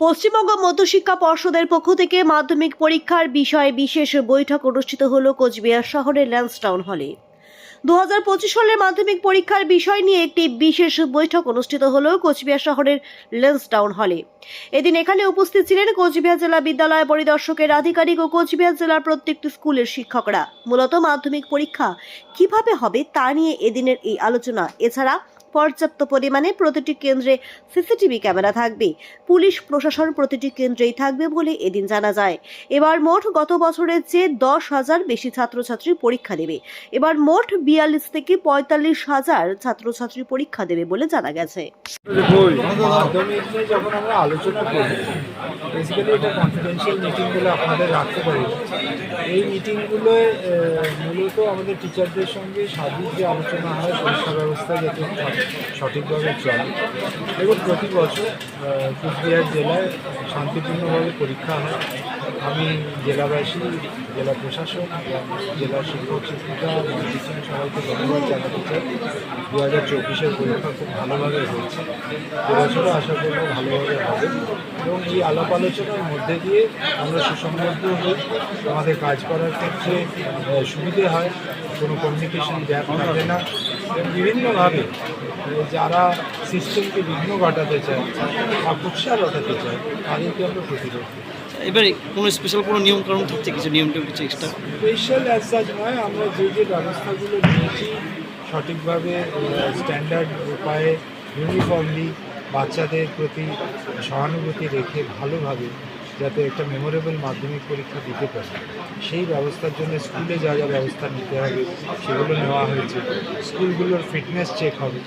পশ্চিমবঙ্গ মধ্যশিক্ষা পর্ষদের পক্ষ থেকে মাধ্যমিক পরীক্ষার বিষয়ে বিশেষ বৈঠক অনুষ্ঠিত হল কোচবিহার শহরের ল্যান্সটাউন হলে। দু হাজার পঁচিশ সালের মাধ্যমিক পরীক্ষার বিষয় নিয়ে একটি বিশেষ বৈঠক অনুষ্ঠিত হলো কোচবিহার শহরের লেন্সটাউন হলে। এদিন এখানে উপস্থিত ছিলেন কোচবিহার জেলা বিদ্যালয় পরিদর্শকের আধিকারিক ও কোচবিহার জেলার প্রত্যেকটি স্কুলের শিক্ষকরা। মূলত মাধ্যমিক পরীক্ষা কীভাবে হবে তা নিয়ে এদিনের এই আলোচনা। এছাড়া পর্যাপ্ত পরিমাণে প্রতিটি কেন্দ্রে সিসিটিভি ক্যামেরা থাকবে। পুলিশ, প্রশাসন প্রতিটি কেন্দ্রেই থাকবে বলে এদিন জানা যায়। এবার মোট গত বছরের চেয়ে দশ হাজার বেশি ছাত্রছাত্রী পরীক্ষা দেবে। এবার মোট বিয়াল্লিশ থেকে পঁয়তাল্লিশ হাজার ছাত্রছাত্রী পরীক্ষা দেবে বলে জানা গেছে। আমরা আলোচনা করি বেসিক্যালি এটা কনফিডেন্সিয়াল মিটিংগুলো আপনাদের রাখতে পারি। এই মিটিংগুলোয় মূলত আমাদের টিচারদের সঙ্গে সার্বিক যে আলোচনা হয় পরীক্ষা ব্যবস্থা যাতে সঠ- সঠিকভাবে চলে। এবং প্রতি বছর কুচবিহার জেলায় শান্তিপূর্ণভাবে পরীক্ষা হয়। আমি জেলাবাসী, জেলা প্রশাসন জেলা শিক্ষক শিক্ষিকা মহাশিক্ষণ সবাইকে ধন্যবাদ জানাতে চাই। দু হাজার চব্বিশের পরীক্ষা খুব ভালোভাবে হয়েছে। এবছরও আশা করব ভালোভাবে হবে। এবং এই আলাপ আলোচনার মধ্যে দিয়ে আমরা সুসংবদ্ধ হই। আমাদের কাজ করার ক্ষেত্রে সুবিধে হয় কোনো কমিউনিকেশন গ্যাপ থাকে না। বিভিন্নভাবে যারা সিস্টেমকে বিঘ্ন ঘটাতে চায় বা কুৎসা ঘটাতে চায় তাদেরকে আমরা প্রতিরোধ করি। এবারে কোনো স্পেশাল কোনো নিয়ম কারণ থাকছে কিছু নিয়ম টিয়ম কিছু এক্সট্রা স্পেশাল অ্যাজ সাচ নয় আমরা যে যে ব্যবস্থাগুলো নিয়েছি সঠিকভাবে স্ট্যান্ডার্ড উপায়ে ইউনিফর্মলি বাচ্চাদের প্রতি সহানুভূতি রেখে ভালোভাবে যাতে একটা মেমোরেবল মাধ্যমিক পরীক্ষা দিতে পারে। সেই ব্যবস্থার জন্য স্কুলে যা যা ব্যবস্থা নিতে হবে, সেগুলো নেওয়া হয়েছে। স্কুলগুলোর ফিটনেস চেক হবে,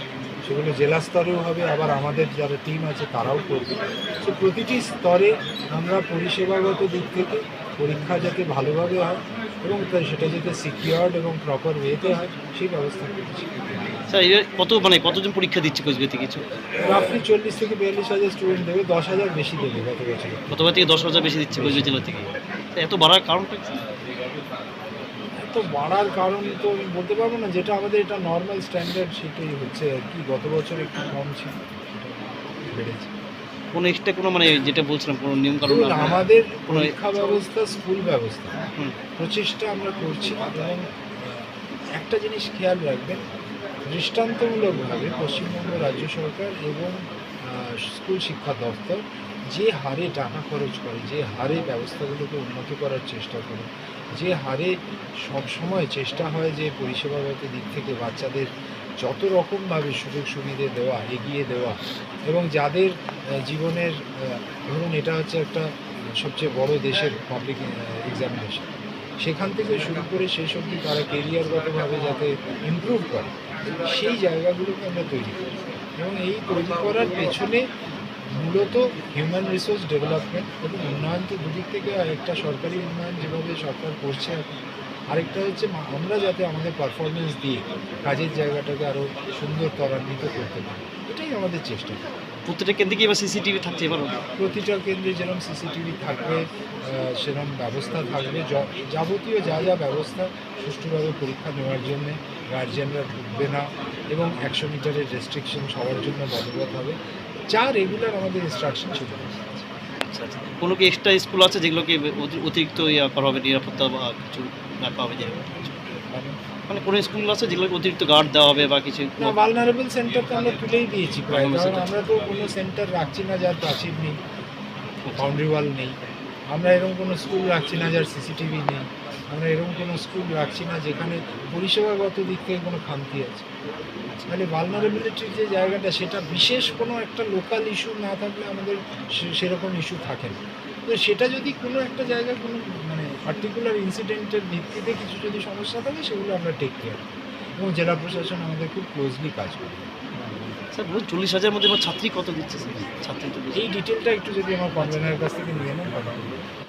সেগুলো জেলা স্তরেও হবে, আবার আমাদের যারা টিম আছে তারাও করবে। সো প্রতিটি স্তরে আমরা পরিষেবাগত দিক থেকে পরীক্ষা যাতে ভালোভাবে হয় এবং সেটা যাতে সিকিউরড এবং প্রপার ওয়েতে হয় সেই ব্যবস্থা করেছি। স্যার কত মানে কতজন পরীক্ষা দিচ্ছে কোচবিহার কিছু? রাফলি চল্লিশ থেকে বিয়াল্লিশ হাজার স্টুডেন্ট দেবে দশ হাজার বেশি দেবে গত বছর। গতবার থেকে দশ হাজার বেশি দিচ্ছে কোচবিহার জেলা থেকে। এত বাড়ার কারণটা কি? তো বাড়ার কারণ তো আমি বলতে পারব না যেটা আমাদের এটা নর্মাল স্ট্যান্ডার্ড সেটাই হচ্ছে আর কি। গত বছর একটু কম ছিল বেড়েছে। কোনো এক্সট্রা কোনো মানে যেটা বলছিলাম কোনো নিয়ম কারণ আমাদের কোনো- পরীক্ষা ব্যবস্থা স্কুল ব্যবস্থা। প্রচেষ্টা আমরা করছি এবং একটা জিনিস খেয়াল রাখবেন দৃষ্টান্তমূলকভাবে পশ্চিমবঙ্গ রাজ্য সরকার এবং স্কুল শিক্ষা দপ্তর যে হারে টাকা খরচ করে যে হারে ব্যবস্থাগুলোকে উন্নতি করার চেষ্টা করে যে হারে সবসময় চেষ্টা হয় যে পরিষেবাগত দিক থেকে বাচ্চাদের যত রকমভাবে সুযোগ সুবিধে দেওয়া, এগিয়ে দেওয়া এবং যাদের জীবনের ধরুন এটা হচ্ছে একটা সবচেয়ে বড় দেশের পাবলিক এক্সামিনেশন সেখান থেকে শুরু করে শেষ অবধি তারা কেরিয়ারগতভাবে যাতে ইমপ্রুভ করে, সেই জায়গাগুলোকে আমরা তৈরি করি। এবং এই তৈরি করার পেছনে মূলত হিউম্যান রিসোর্স ডেভেলপমেন্ট এবং উন্নয়ন তো দুদিক থেকে একটা সরকারি উন্নয়ন যেভাবে সরকার করছে আরেকটা হচ্ছে আমরা যাতে আমাদের পারফরমেন্স দিয়ে কাজের জায়গাটাকে আরও সুন্দর ত্বরান্বিত করতে পারি। এটাই আমাদের চেষ্টা। প্রত্যেকটা কেন্দ্রে কি এবার সিসিটিভি থাকছে এবার? প্রতিটা কেন্দ্রে যেরকম সিসিটিভি থাকবে সেরকম ব্যবস্থা থাকবে। যাবতীয় যা যা ব্যবস্থা সুষ্ঠুভাবে পরীক্ষা নেওয়ার জন্য গার্জিয়ানরা ঢুকবে না এবং একশো মিটারের রেস্ট্রিকশন সবার জন্য বলবৎ হবে। যা রেগুলার আমাদের ইনস্ট্রাকশন ছিল। আচ্ছা আচ্ছা। কোনো কি এক্সট্রা স্কুল আছে যেগুলোকে কি অতিরিক্ত ইয়া করা হবে নিরাপত্তা বা কিছু ব্যাপার হবে যেরকম মানে কোনো স্কুল আছে যেগুলোকে অতিরিক্ত গার্ড দেওয়া হবে বা কিছু না ভালনারেবল সেন্টার তো আমরা তুলেই দিয়েছি কারণ আমরা তো কোনো সেন্টার রাখছি না যার প্রাচীর নেই বাউন্ডারি ওয়াল নেই। আমরা এরকম কোনো স্কুল রাখছি না যার সিসিটিভি নেই। আমরা এরকম কোনো স্কুল রাখছি না যেখানে পরিষেবাগত দিক থেকে কোনো খামতি আছে। তাহলে ভালনারেবিলিটির যে জায়গাটা সেটা বিশেষ কোনো একটা লোকাল ইস্যু না থাকলে আমাদের সেরকম ইস্যু থাকে না। তো সেটা যদি কোনো একটা জায়গায় কোনো মানে পার্টিকুলার ইনসিডেন্টের ভিত্তিতে কিছু যদি সমস্যা থাকে সেগুলো আমরা টেক কেয়ার এবং জেলা প্রশাসন আমাদের খুব ক্লোজলি কাজ করে। স্যার বলুন চল্লিশ হাজার মধ্যে এবার ছাত্রী কত দিচ্ছে স্যার? ছাত্রী এই ডিটেলটা একটু যদি আমার কনভেনারের কাছ থেকে নিয়ে নেন